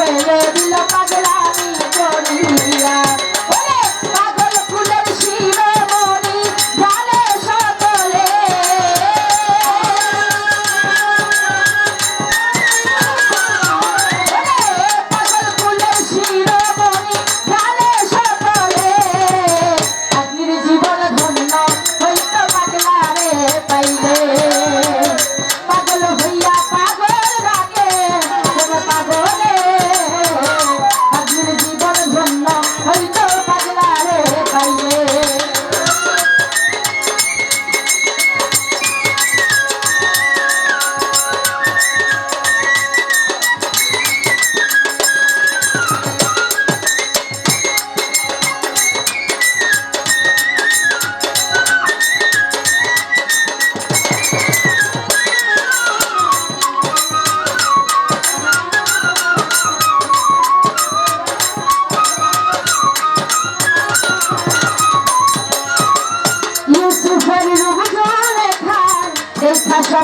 Bella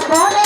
করে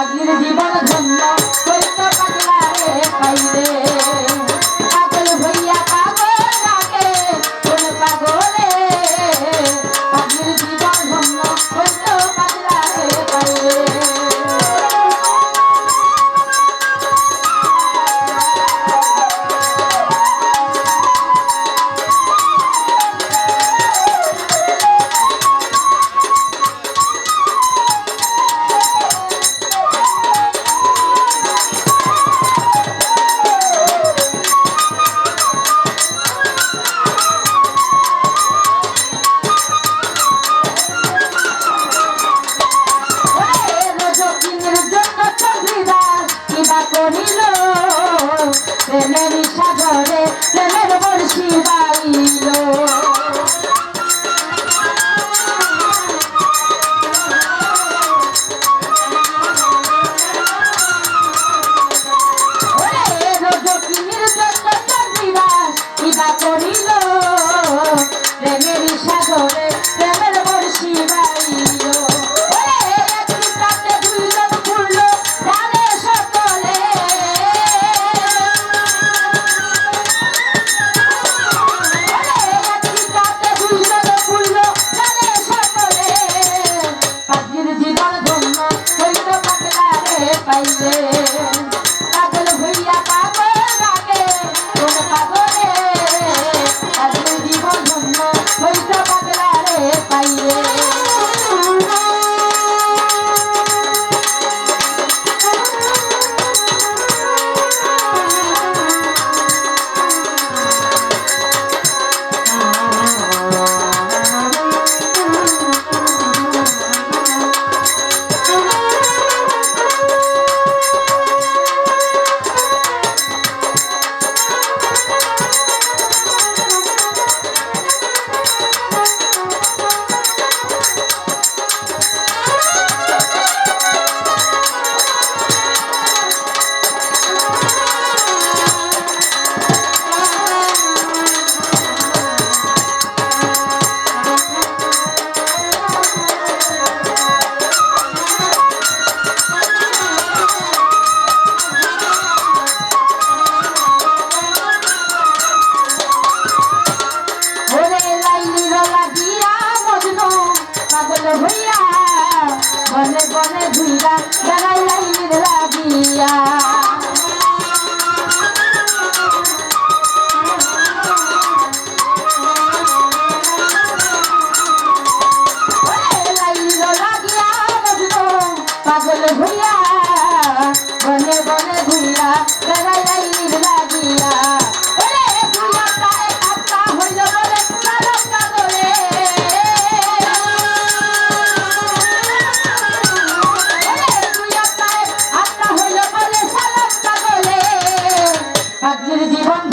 Have you ever been করি কনে কনে ঝুলা বেড়াই লাইনের লাগিয়া। পাগল ঘুরিয়া বনে বনে ঘুরিয়া বেড়াই Thank you.